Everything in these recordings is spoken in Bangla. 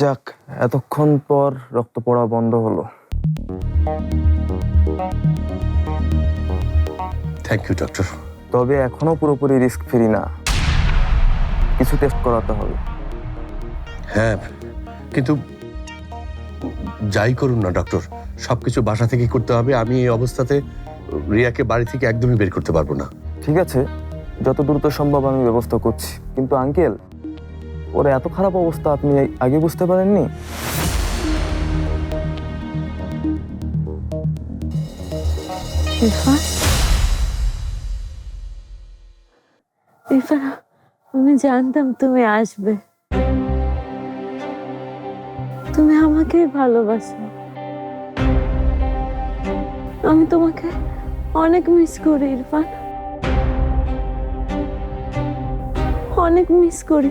যাক এতক্ষণ পর রক্ত পড়া বন্ধ হলো। থ্যাংক ইউ ডক্টর তবে এখনও পুরোপুরি রিস্ক ফ্রি না। কিছু টেস্ট করাতে হবে। হ্যাঁ কিন্তু যাই করুন না ডক্টর সবকিছু বাসা থেকে করতে হবে। আমি এই অবস্থাতে রিয়াকে বাড়ি থেকে একদমই বের করতে পারব না। ঠিক আছে যত দ্রুত সম্ভব আমি ব্যবস্থা করছি। কিন্তু আঙ্কেল ওর, এত খারাপ অবস্থা, আপনি আগে বুঝতে পারেননি? আমি জানতাম তুমি আসবে। তুমি আমাকে ভালোবাসো। আমি তোমাকে অনেক মিস করি, ইরফান। অনেক মিস করি।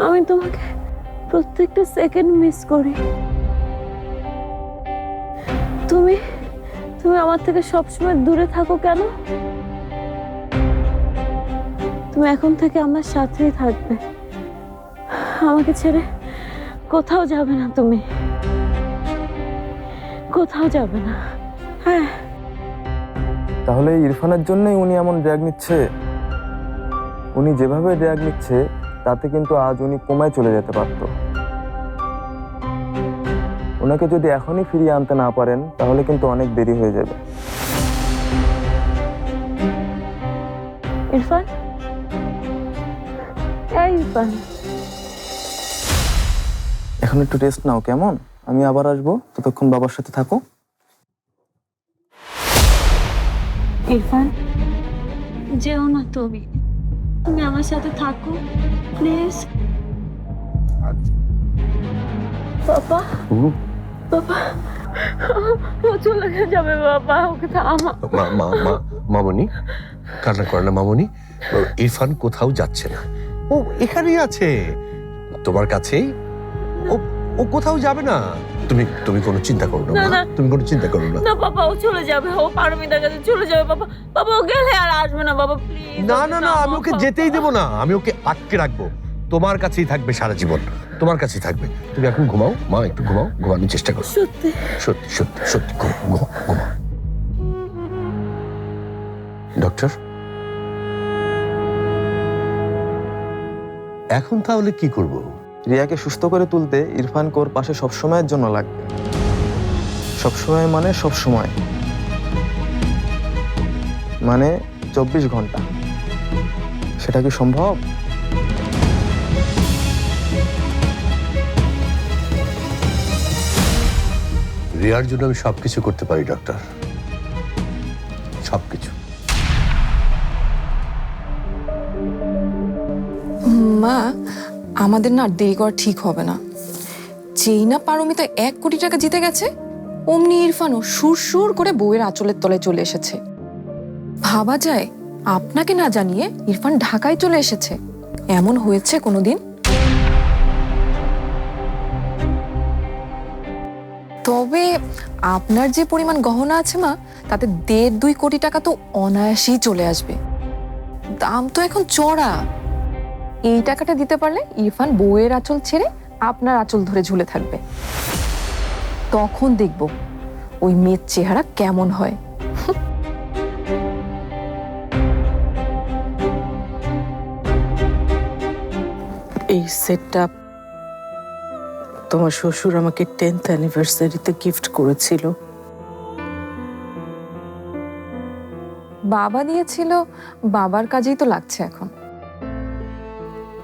আমি তোমাকে প্রত্যেকটা সেকেন্ড মিস করি। তুমি তুমি আমার থেকে সবসময় দূরে থাকো কেন? তুমি এখন থেকে আমার সাথেই থাকবে। আমাকে ছেড়ে কোথাও যাবে না তুমি। কোথাও যাবে না। হ্যাঁ। তাহলে ইরফানের জন্যই উনি এমন ড্র্যাগ নিচ্ছে? উনি যেভাবে ড্র্যাগ নিচ্ছে তাতে কিন্তু আজ উনি কমায় চলে যেতে পারতো। ওনাকে যদি এখনই ফিরিয়ে আনতে না পারেন তাহলে কিন্তু অনেক দেরি হয়ে যাবে। ইরফান? ইরফান। এখন একটু রেস্ট নাও কেমন? আমি আবার আসব। ততক্ষণ বাবার সাথে থাকো। ইরফান? যেও না তুমি। তুমি আমার সাথে থাকো প্লিজ। বাবা বাবা ও চলে যাবে বাবা ওকে থামা। মা মা মা মামনি কান্না করে না মামনি। ইরফান কোথাও যাচ্ছে না। ও এখানেই আছে। তোমার কাছেই? ও ও কোথাও যাবে না। তুমি তুমি কোনো চিন্তা করো না মা। তুমি কোনো চিন্তা করো না। না বাবা ও চলে যাবে ও পারমিতার কাছে চলে যাবে বাবা। বাবা ও গেলে আর আসবে না বাবা প্লিজ না না না আমি ওকে যেতেই দেবো না। আমি ওকে আটকে রাখব। তোমার কাছেই থাকবে সারা জীবন। তোমার কাছেই থাকবে। তুমি এখন ঘুমাও। মা একটু ঘুমাও। ঘুমানোর চেষ্টা করো। সত্যি। সত্যি সত্যি সত্যি। ঘুমাও ঘুমাও ঘুমাও ডক্টর? এখন তাহলে কি করব? রিয়াকে সুস্থ করে তুলতে ইরফান কোর পাশে সবসময়ের জন্য লাগবে। সবসময় মানে সবসময়। মানে চব্বিশ ঘণ্টা। সেটা কি সম্ভব? রিয়ার জন্য আমি সবকিছু করতে পারি ডক্টর। সবকিছু। মা আমাদের না আর দেরি করা ঠিক হবে না। যেই না পারমিতা এক কোটি টাকা জিতে গেছে, অমনি ইরফানও সুর সুর করে বউয়ের আঁচলের তলায় চলে এসেছে। ভাবা যায়, আপনাকে না জানিয়ে ইরফান ঢাকায় চলে এসেছে। এমন হয়েছে কোনোদিন? তবে আপনার যে পরিমাণ গহনা আছে মা, তাতে দেড় দুই কোটি টাকা তো অনায়াসেই চলে আসবে। দাম তো এখন চড়া। এই টাকাটা দিতে পারলে ইরফান বউয়ের আঁচল ছেড়ে আপনার আঁচল ধরে ঝুলে থাকবে। তখন দেখব ওই মেয়ের চেহারা কেমন হয়। এই সেটটা তোমার শ্বশুর আমাকে টেন্থ অ্যানিভার্সারিতে গিফট করেছিল। বাবা দিয়েছিল বাবার কাজেই তো লাগছে এখন।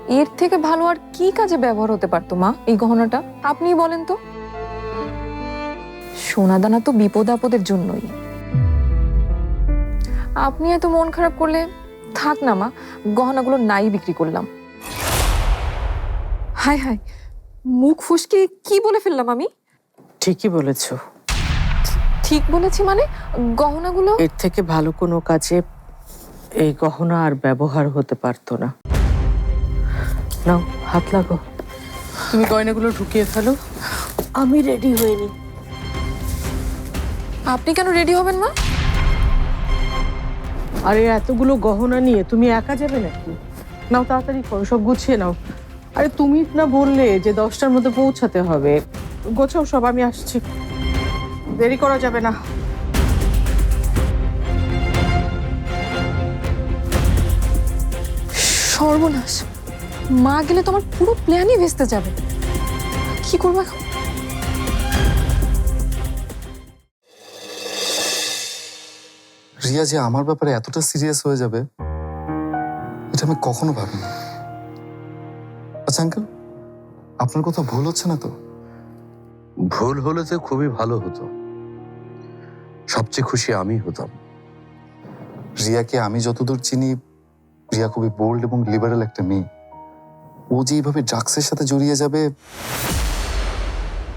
এর থেকে ভালো আর কি কাজে ব্যবহার হতে পারতো মা? এই গহনাটা? আপনিই বলেন তো। সোনাদানা তো বিপদ আপদের জন্যই। আপনি এত মন খারাপ করলে থাক না মা। গহনাগুলো নাই বিক্রি করলাম। হাই হাই মুখ ফুসকে কি বলে ফেললাম আমি? ঠিকই বলেছ। ঠিক বলেছি মানে গহনাগুলো? এর থেকে ভালো কোনো কাজে এই গহনা আর ব্যবহার হতে পারতো না। নাও হাত লাগো তুমি গয়নাগুলো ঢুকিয়ে ফেলো। আমি রেডি হইনি। আপনি কেন রেডি হবেন মা? আরে এতগুলো গহনা নিয়ে তুমি একা যাবে নাকি? নাও তাড়াতাড়ি করো সব গুছিয়ে নাও। আরে তুমি না বললে যে দশটার মধ্যে পৌঁছাতে হবে। গোছাও সব আমি আসছি। দেরি করা যাবে না। সর্বনাশ। মা গেলে তো আমার পুরো প্ল্যানই ভেস্তে যাবে। কি করব এখন? রিয়া যে আমার ব্যাপারে এতটা সিরিয়াস হয়ে যাবে এটা আমি কখনো ভাবিনি। আচ্ছা আঙ্কেল আপনার কথা ভুল হচ্ছে না তো? ভুল হলে তো খুবই ভালো হতো। সবচেয়ে খুশি আমি হতাম। রিয়াকে আমি যতদূর চিনি রিয়া খুবই বোল্ড এবং লিবারেল একটা মেয়ে। ও যে এইভাবে ড্রাগসের সাথে জড়িয়ে যাবে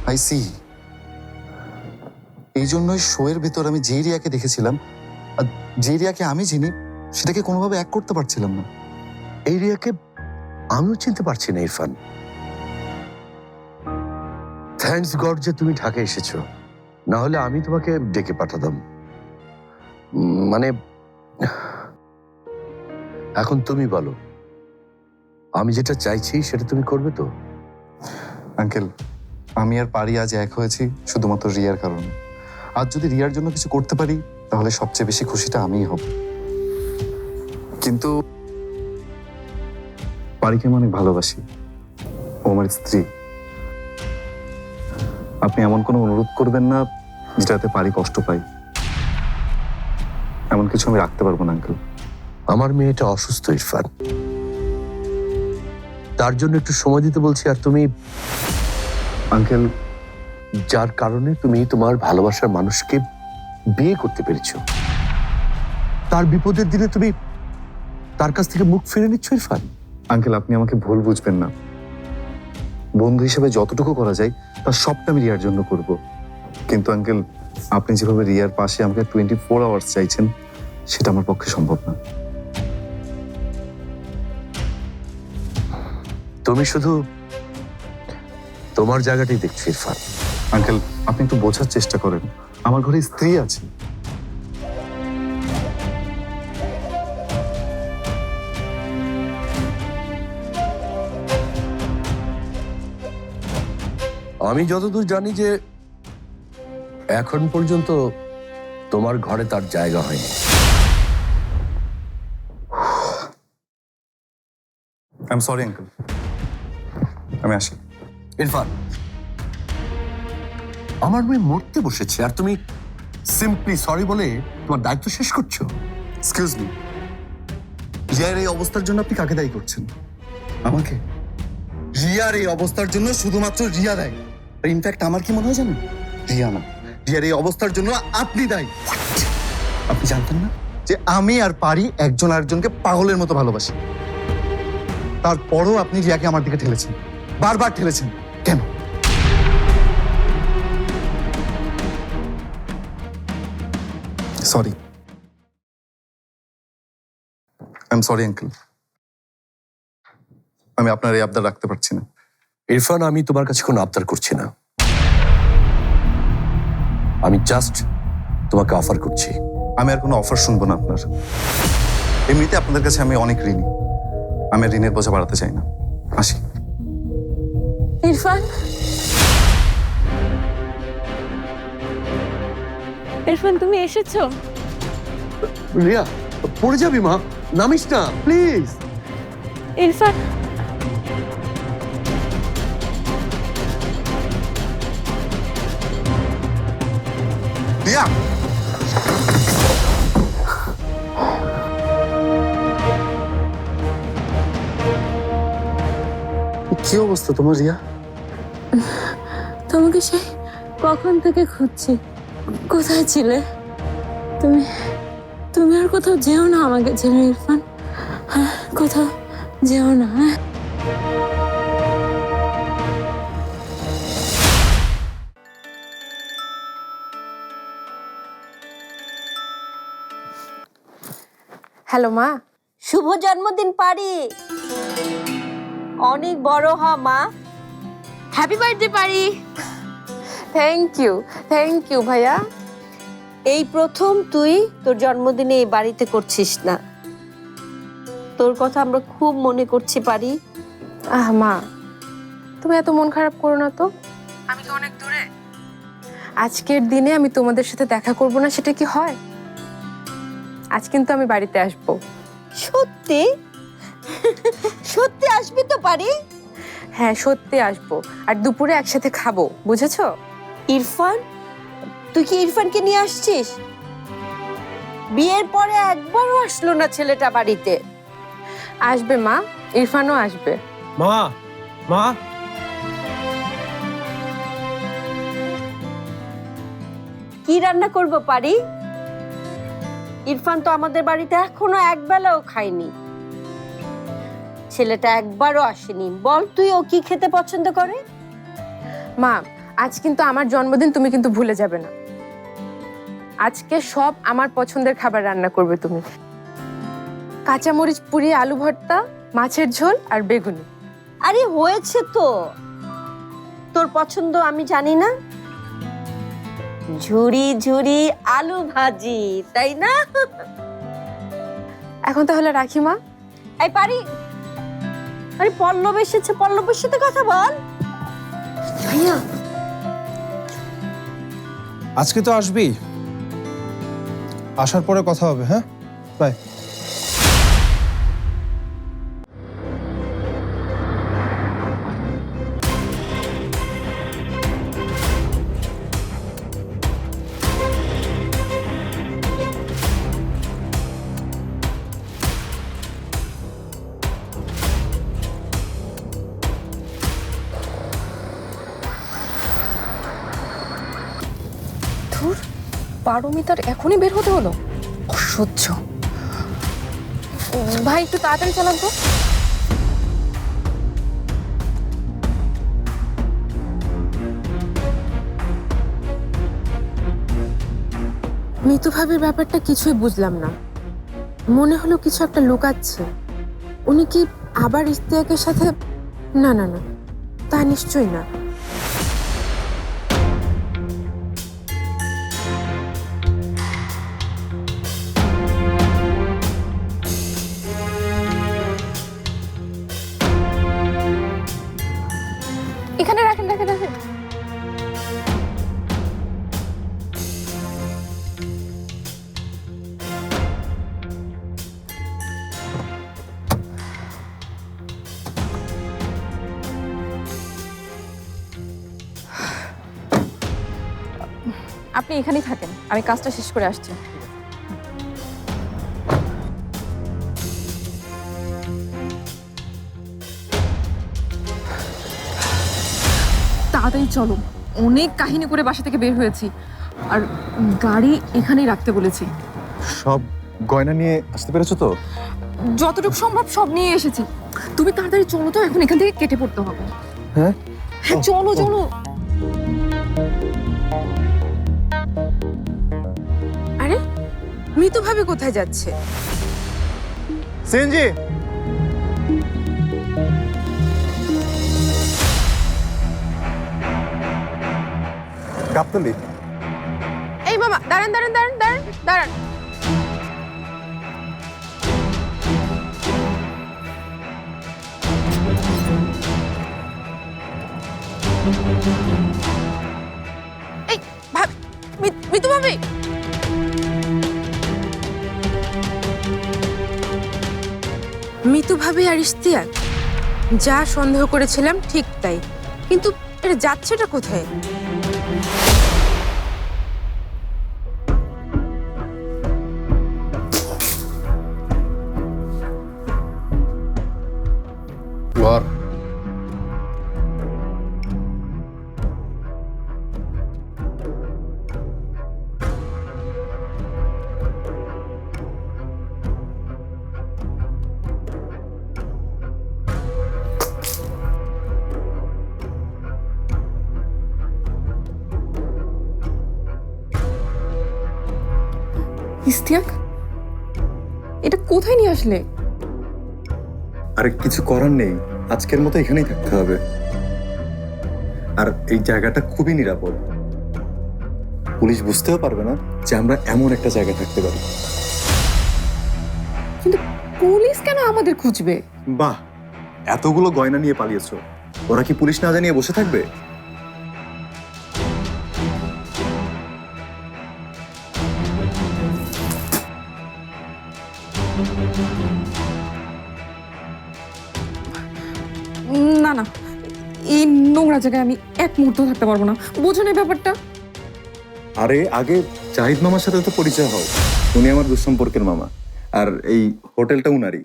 আই সি এই জন্যই শোয়ের ভিতর আমি যে রিয়াকে দেখেছিলাম। আর যে রিয়াকে আমি চিনি, সেটাকে কোনোভাবে এক করতে পারছিলাম না। এই রিয়াকে আমিও চিনতে পারছি না, ইরফান। থ্যাঙ্কস গড যে তুমি ঢাকা এসেছ। না হলে আমি তোমাকে ডেকে পাঠাতাম। মানে এখন তুমি বলো। আমি যেটা চাইছি সেটা তুমি করবে তো? আঙ্কেল আমি আর পারি আজ এক হয়েছি শুধুমাত্র রিয়ার কারণে। আজ যদি রিয়ার জন্য কিছু করতে পারি তাহলে সবচেয়ে বেশি খুশিটা আমিই হব। কিন্তু পারিকে আমি অনেক ভালোবাসি। ও আমার স্ত্রী। আপনি এমন কোনো অনুরোধ করবেন না যেটাতে পারি কষ্ট পাই। এমন কিছু আমি রাখতে পারব না আঙ্কেল। আমার মেয়েটা অসুস্থ ইরফান। তার জন্য একটু সময় দিতে বলছি আর তুমি আঙ্কেল। যার কারণে তুমি তোমার ভালোবাসার মানুষকে বিয়ে করতে পেরেছ। তার বিপদের দিনে তুমি তার কাছ থেকে মুখ ফিরে নিচ্ছ ইরফান? আঙ্কেল আপনি আমাকে ভুল বুঝবেন না। বন্ধু হিসেবে যতটুকু করা যায় তার সবটা আমি রিয়ার জন্য করব। কিন্তু আঙ্কেল আপনি যেভাবে রিয়ার পাশে আমাকে টোয়েন্টি ফোর আওয়ার্স চাইছেন সেটা আমার পক্ষে সম্ভব না। তুমি শুধু তোমার জায়গাটাই দেখছ ইরফান। আঙ্কেল আপনি একটু বোঝার চেষ্টা করেন। আমার ঘরে স্ত্রী আছে। আমি যতদূর জানি যে এখন পর্যন্ত তোমার ঘরে তার জায়গা হয়নি। আই এম সরি আঙ্কেল আমি আসি। ইরফান, আমার মেয়ে মরতে বসেছে আর তুমি সিম্পলি সরি বলে তোমার দায়িত্ব শেষ করছ? এক্সকিউজ মি রিয়ার এই অবস্থার জন্য আপনি কাকে দায়ী করছেন? আমাকে? রিয়ার এই অবস্থার জন্য শুধুমাত্র রিয়া দায়ী। ইনফ্যাক্ট আমার কি মনে হয় জানেন? রিয়া না। রিয়ার এই অবস্থার জন্য আপনি দায়ী। আপনি জানতেন না যে আমি আর পারি একজন আরেকজনকে পাগলের মতো ভালোবাসি। তারপরও আপনি রিয়াকে আমার দিকে ঠেলেছেন। বারবার ঠেলেছেন। কেন? Sorry I am sorry uncle আমি আপনার এই আবদার রাখতে পারছি না। ইরফান আমি তোমার কাছে কোনো আবদার করছি না। আমি জাস্ট তোমাকে অফার করছি। আমি আর কোনো অফার শুনব না আপনার। এমনিতে আপনাদের কাছে আমি অনেক ঋণী। আমি ঋণের বোঝা বাড়াতে চাই না। আসি। ইরফান? ইরফান তুমি এসেছ? রিয়া পড়ে যাবি মা। নামিস না প্লিজ। ইরফান কি অবস্থা তোমার রিয়া? তোমাকে সেই কখন থেকে খুঁজছি? কোথায় ছিলে? তুমি তুমি আর কোথাও যেও না আমাকে ছেড়ে ইরফান। হ্যাঁ কোথাও যেও না হ্যাঁ। হ্যালো মা শুভ জন্মদিন পারি অনেক বড় হ মা। হ্যাপি বার্থডে পারি। থ্যাংক ইউ থ্যাংক ইউ ভাইয়া। এই প্রথম তুই তোর জন্মদিনে এই বাড়িতে করছিস না। তোর কথা আমরা খুব মনে করছি পারি। আহ মা তুমি এত মন খারাপ করো না তো। আমি তো অনেক দূরে? আজকের দিনে আমি তোমাদের সাথে দেখা করব না সেটা কি হয়? আজ কিন্তু আমি বাড়িতে আসব। সত্যি? সত্যি আসবি তো পারি? হ্যাঁ সত্যি আসব। আর দুপুরে একসাথে খাব বুঝেছ? ইরফান? তুই কি ইরফানকে নিয়ে আসছিস? বিয়ের পরে একবারও আসলো না ছেলেটা বাড়িতে। আসবে মা ইরফানও আসবে। মা মা। কি রান্না করব পারি? ইরফান তো আমাদের বাড়িতে এখনও একবেলাও খায়নি। ছেলেটা একবারও আসেনি। বল তুই ও কি খেতে পছন্দ করে? মা আজ কিন্তু আমার জন্মদিন তুমি কিন্তু ভুলে যাবে না। আজকে সব আমার পছন্দের খাবার রান্না করবে তুমি। কাঁচামরিচ পুরি আলু ভর্তা মাছের ঝোল আর বেগুনি। আরে হয়েছে তো। তোর পছন্দ আমি জানি না। ঝুরি ঝুরি আলু ভাজি তাই না? এখন তাহলে রাখি মা। এই পারি। আরে পল্লব এসেছে পল্লবের সাথে কথা বল। ভাইয়া। আজকে তো আসবি আসার পরে কথা হবে হ্যাঁ? বাই। পারমিতার এখনই বের হতে হলো? অসহ্য। ভাই, একটু তাড়াতাড়ি চালান তো মিতু ভাবির ব্যাপারটা কিছুই বুঝলাম না। মনে হলো কিছু একটা লুকাচ্ছে। উনি কি আবার ইস্তিয়াকের সাথে না না না। তা নিশ্চয়ই না। আপনি এখানেই থাকেন। আমি কাজটা শেষ করে আসছি। তাড়াতাড়ি চলো। অনেক কাহিনী করে বাসা থেকে বের হয়েছি। আর গাড়ি এখানেই রাখতে বলেছি। সব গয়না নিয়ে আসতে পেরেছ তো? যতটুকু সম্ভব সব নিয়ে এসেছি। তুমি তাড়াতাড়ি চলো তো এখন এখান থেকে কেটে পড়তে হবে। হ্যাঁ? হ্যাঁ চলো চলো। মিতু ভাবি কোথায় যাচ্ছে? সিএনজি। গাবতলি। এই বাবা দাঁড়ান দাঁড়ান দাঁড়ান দাঁড়ান দাঁড়ান। এই ভাবি মি- মিতু ভাবি! মিতু ভাবি আর ইশতিয়াক যা সন্দেহ করেছিলাম ঠিক তাই। কিন্তু এটা যাচ্ছেটা কোথায়? এটা কোথায় নিয়ে আসলে? আর কিছু করার নেই। আজকের মতো এখানেই থাকতে হবে। আর এই জায়গাটা খুবই নিরাপদ। পুলিশ বুঝতেও পারবে না যে আমরা এমন একটা জায়গায় থাকতে পারি। কিন্তু পুলিশ কেন আমাদের খুঁজবে? বাহ! এতগুলো গয়না নিয়ে পালিয়েছো। ওরা কি পুলিশ না জানিয়ে বসে থাকবে? জায়গায় আমি এক মুহূর্ত থাকতে পারব না। বোঝো না এই ব্যাপারটা। আরে আগে জাহিদ মামার সাথে তো পরিচয় হও। উনি আমার দুঃসম্পর্কের মামা। আর এই হোটেলটা উনারই।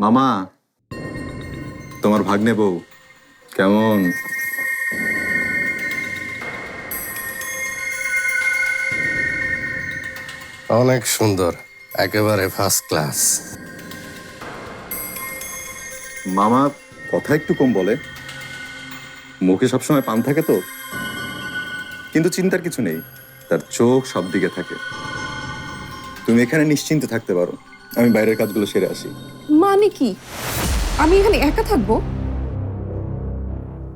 মামা তোমার ভাগ্নে বউ। কেমন? অনেক সুন্দর। একেবারে ফার্স্ট ক্লাস মামা কথা একটু কম বলে। মুখে সবসময় পান থাকে তো? কিন্তু চিন্তার কিছু নেই তার চোখ সব দিকে থাকে। তুমি এখানে নিশ্চিন্তে থাকতে পারো আমি বাইরের কাজগুলো সেরে আসি। মানে কি? আমি এখানে একা থাকব?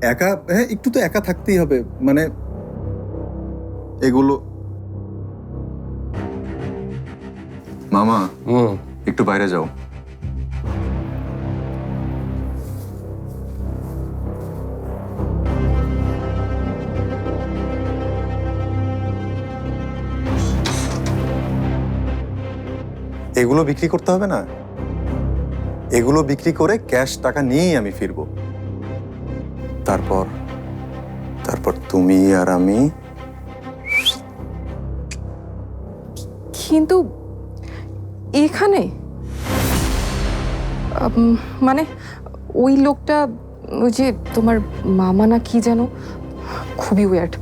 একা হ্যাঁ একটু তো একা থাকতেই হবে মানে এগুলো মামা হুম। একটু বাইরে যাও। এগুলো বিক্রি করতে হবে না। এগুলো বিক্রি করে ক্যাশ টাকা নিয়েই আমি ফিরবো। তারপর তারপর তুমি আর আমি কিন্তু এখানে মানে ওই লোকটা, ওই যে তোমার মামা না কি যেন, খুবই ওয়ার্ড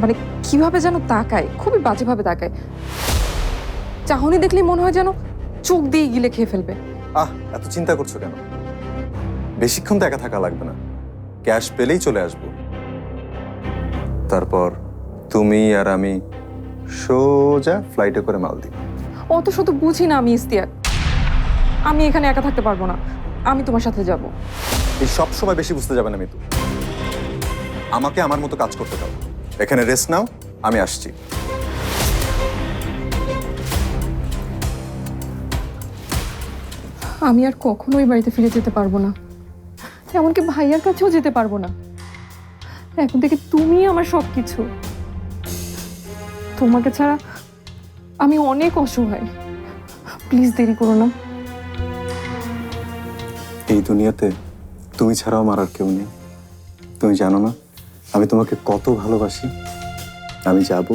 মানে কীভাবে যেন তাকায়, খুবই বাজেভাবে তাকায়। চাহনি দেখলেই মনে হয় যেন চোখ দিয়ে গিলে খেয়ে ফেলবে। আহ এত চিন্তা করছ কেন? বেশিক্ষণ তো একা থাকা লাগবে না। ক্যাশ পেলেই চলে আসব। তারপর তুমি আর আমি সোজা ফ্লাইটে করে মালদ্বীপ। অত শত বুঝি না আমি ইস্তিয়াক আমি এখানে একা থাকতে পারব না। আমি তোমার সাথে যাব। এই সব সময় বেশি বুঝতে যাবে না মিতু। আমাকে আমার মতো কাজ করতে দাও। এখানে রেস্ট নাও আমি আসছি। আমি আর কখনোই বাড়িতে ফিরে যেতে পারব না। এমনকি ভাইয়ার কাছেও যেতে পারব না। এখন থেকে তুমি আমার সব কিছু তোমাকে ছাড়া আমি অনেক অসহায়। প্লিজ দেরি করো না। এই দুনিয়াতে তুমি ছাড়াও আমার আর কেউ নেই। তুমি জানো না, আমি তোমাকে কত ভালোবাসি। আমি যাব,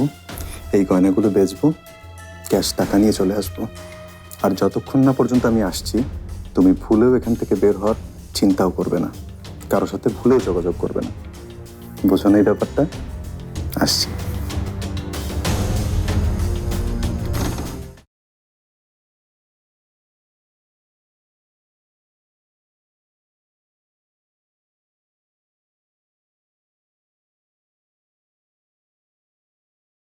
এই গয়নাগুলো বেচবো, ক্যাশ টাকা নিয়ে চলে আসব। আর যতক্ষণ না পর্যন্ত আমি আসছি, তুমি ভুলেও এখান থেকে বের হওয়ার চিন্তাও করবে না। কারোর সাথে ভুলেও যোগাযোগ করবে না। বোঝো না এই ব্যাপারটা? আসছি।